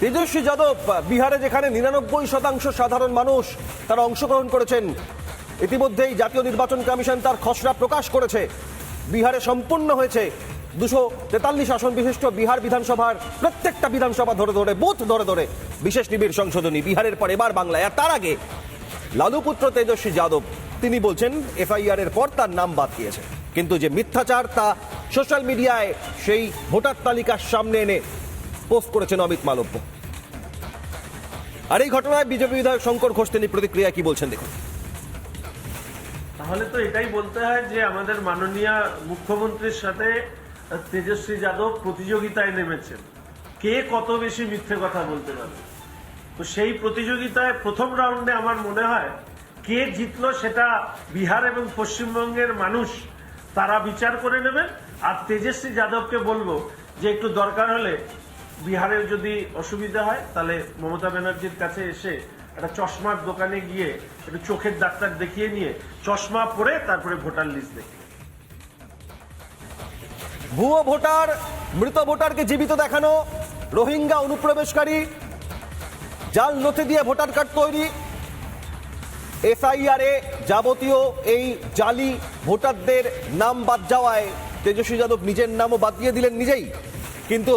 তেজস্বী যাদব, বিহারে যেখানে নিরানব্বই শতাংশ সাধারণ মানুষ তারা অংশগ্রহণ করেছেন, ইতিমধ্যেই জাতীয় নির্বাচন কমিশন তার খসড়া প্রকাশ করেছে। বিহারে সম্পূর্ণ হয়েছে দুশো তেতাল্লিশ আসন বিশিষ্ট বিহার বিধানসভার প্রত্যেকটা বিধানসভা ধরে ধরে, বুথ ধরে ধরে। বিশেষ নিবিড় সংশোধনী, বিহারের পর এবার বাংলায়। আর তার আগে লালুপুত্র তেজস্বী যাদব, তিনি বলছেন, এফআইআর এর পর তার নাম বাদ দিয়েছে কিন্তু যে মিথ্যাচার তা সোশ্যাল মিডিয়ায় সেই ভোটার তালিকার সামনে এনে পোস্ট করেছেন অমিত মালব্য। আর এই ঘটনায় বিজেপি বিধায়ক শঙ্কর ঘোষ তিনি প্রতিক্রিয়া কি বলছেন দেখুন। তাহলে তো এটাই বলতে হয় যে আমাদের মাননীয় মুখ্যমন্ত্রীর সাথে তেজস্বী যাদব প্রতিযোগিতায় নেমেছেন। কে কত বেশি মিথ্যে কথা বলতে পারে? তো সেই প্রতিযোগিতায় প্রথম রাউন্ডে আমার মনে হয় কে জিতলো সেটা বিহার এবং পশ্চিমবঙ্গের মানুষ তারা বিচার করে নেবেন আর তেজস্বী যাদবকে বলব যে একটু দরকার হলে বিহারের যদি অসুবিধা হয়, তাহলে মমতা ব্যানার্জির কাছে এসে একটা চশমার দোকানে গিয়ে একটু চোখের ডাক্তার দেখিয়ে নিয়ে চশমা পরে তারপরে ভোটার লিস্ট দেখে। ভুয়ো ভোটার, মৃত ভোটারকে জীবিত দেখানো, রোহিঙ্গা অনুপ্রবেশকারী, জাল নথি দিয়ে ভোটার কার্ড তৈরি। এসআইআর যাবতীয় এই জালি ভোটারদের নাম বাদ যাওয়ায় তেজস্বী যাদব নিজের নামও বাদ দিয়ে দিলেন নিজেই। কিন্তু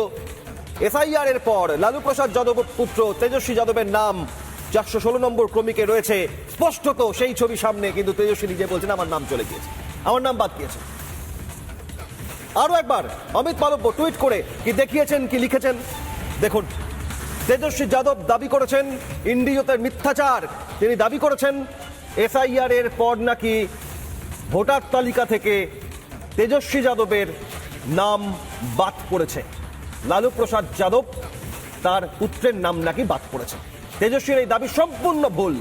এসআইআর এর পর লালু প্রসাদ যাদব পুত্র তেজস্বী যাদবের নাম চারশো ষোলো নম্বর ক্রমিকে রয়েছে। স্পষ্টত সেই ছবি সামনে, কিন্তু তেজস্বী নিজে বলছেন, আমার নাম চলে গিয়েছে। আমার নাম বাদ গিয়েছে। আরও একবার, অমিত মালব্য টুইট করে কি দেখিয়েছেন, কি লিখেছেন? দেখুন, তেজস্বী যাদব দাবি করেছেন ইন্ডিয়তের মিথ্যাচার। তিনি দাবি করেছেন এসআইআর এর পর নাকি ভোটার তালিকা থেকে তেজস্বী যাদবের নাম বাদ পড়েছে। লালু প্রসাদ যাদব, তার পুত্রের নাম নাকি বাদ পড়েছে। তেজস্বীর এই দাবি সম্পূর্ণ ভুল।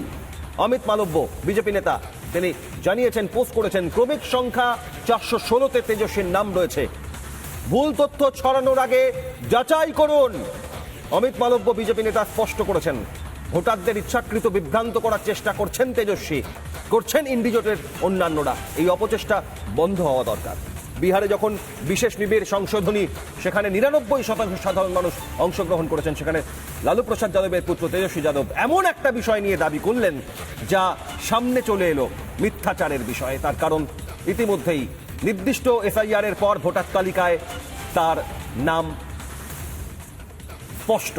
অমিত মালব্য, বিজেপি নেতা, তিনি জানিয়েছেন, পোস্ট করেছেন, ক্রমিক সংখ্যা চারশো ষোলোতে তেজস্বীর নাম রয়েছে। ভুল তথ্য ছড়ানোর আগে যাচাই করুন। অমিত মালব্য, বিজেপি নেতা, স্পষ্ট করেছেন, ভোটারদের ইচ্ছাকৃত বিভ্রান্ত করার চেষ্টা করছেন তেজস্বী। করছেন ইন্ডিজোটের অন্যান্যরা। এই অপচেষ্টা বন্ধ হওয়া দরকার। বিহারে যখন বিশেষ নিবিড় সংশোধনী, সেখানে নিরানব্বই শতাংশ সাধারণ মানুষ অংশগ্রহণ করেছেন, সেখানে লালু প্রসাদ যাদবের পুত্র তেজস্বী যাদব এমন একটা বিষয় নিয়ে দাবি করলেন যা সামনে চলে এলো মিথ্যাচারের বিষয়ে। তার কারণ ইতিমধ্যেই নির্দিষ্ট এসআইআর এর পর ভোটার তালিকায় তার নাম স্পষ্ট।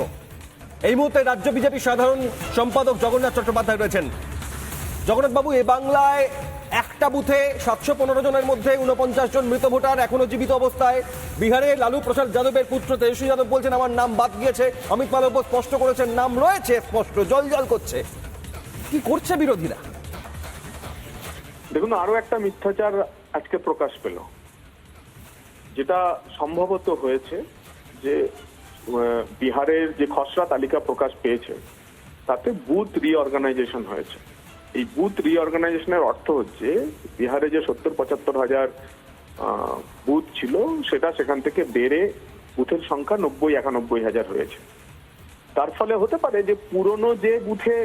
এই মুহূর্তে রাজ্য বিজেপি সাধারণ সম্পাদক জগন্নাথ চট্টোপাধ্যায় রয়েছেন। জগন্নাথবাবু, এ বাংলায় একটা বুথে সাতশো পনেরো জনের মধ্যে উনপঞ্চাশ জন মৃত ভোটার এখনও জীবিত অবস্থায়। বিহারে লালু প্রসাদ যাদবের পুত্র তেজস্বী যাদব বলছেন, আমার নাম বাদ গিয়েছে। অমিত মালব্য স্পষ্ট করেছেন, নাম রয়েছে স্পষ্ট জল জল করছে। কি করছে বিরোধীরা? দেখুন আরও একটা মিথ্যাচার আজকে প্রকাশ পেল। যেটা সম্ভবত হয়েছে যে বিহারের যে খসড়া তালিকা প্রকাশ পেয়েছে, তাতে বুথ রিঅর্গানাইজেশন হয়েছে। এই বুথ রিঅর্গানাইজেশনের অর্থ হচ্ছে, বিহারে যে সত্তর, পঁচাত্তর হাজার বুথ ছিল, সেটা সেখান থেকে বেড়ে বুথের সংখ্যা নব্বই, একানব্বই হাজার হয়েছে। তার ফলে হতে পারে যে পুরনো যে বুথে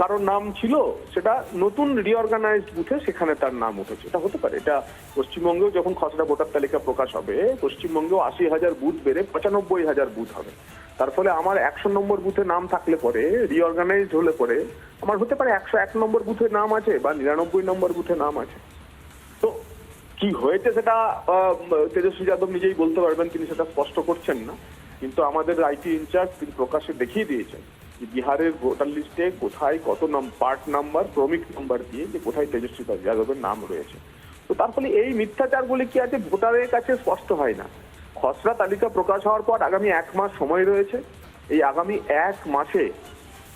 কারোর নাম ছিল, সেটা নতুন রিঅর্গানাইজড বুথে সেখানে তার নাম উঠেছে। এটা হতে পারে। এটা পশ্চিমবঙ্গেও যখন খসড়া ভোটার তালিকা প্রকাশ হবে, পশ্চিমবঙ্গেও আশি হাজার বুথ বেড়ে পঁচানব্বই হাজার বুথ হবে। তার ফলে আমার একশো নম্বর বুথে নাম থাকলে পরে রিঅর্গানাইজড হলে পরে, আমার হতে পারে একশো এক নম্বর বুথে নাম আছে বা নিরানব্বই নম্বর বুথে নাম আছে। তো কি হয়েছে সেটা তেজস্বী যাদব নিজেই বলতে পারবেন, তিনি সেটা স্পষ্ট করছেন না। কিন্তু আমাদের আইটি ইনচার্জ তিনি প্রকাশ্যে দেখিয়ে দিয়েছেন। বিহারের ভোটার লিস্টে কোথায় কত নাম, পার্ট নাম্বার, ক্রমিক নাম্বার দিয়ে যে কোথায় তেজস্বী যাদবের নাম রয়েছে। তো তার ফলে এই মিথ্যাচারগুলি কি আছে? ভোটারের কাছে স্পষ্ট হয় না। খসড়া তালিকা প্রকাশ হওয়ার পর আগামী এক মাস সময় রয়েছে। এই আগামী এক মাসে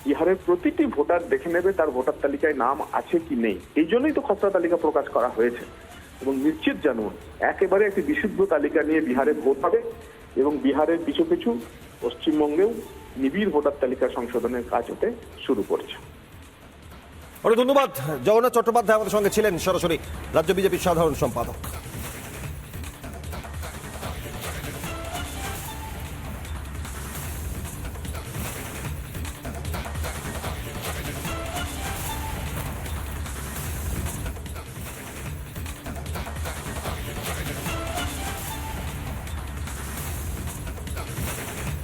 বিহারের প্রতিটি ভোটার দেখে নেবে তার ভোটার তালিকায় নাম আছে কি নেই। এই জন্যই তো খসড়া তালিকা প্রকাশ করা হয়েছে। এবং নিশ্চিত জানুন, একেবারে একটি বিশুদ্ধ তালিকা নিয়ে বিহারে ভোট হবে এবং বিহারের কিছু কিছু পশ্চিমবঙ্গেও নিবিড় ভোটার তালিকা সংশোধনের কাজ হতে শুরু করছে। অনেক ধন্যবাদ। জগন্নাথ চট্টোপাধ্যায় আমাদের সঙ্গে ছিলেন সরাসরি। রাজ্য বিজেপির সাধারণ সম্পাদক।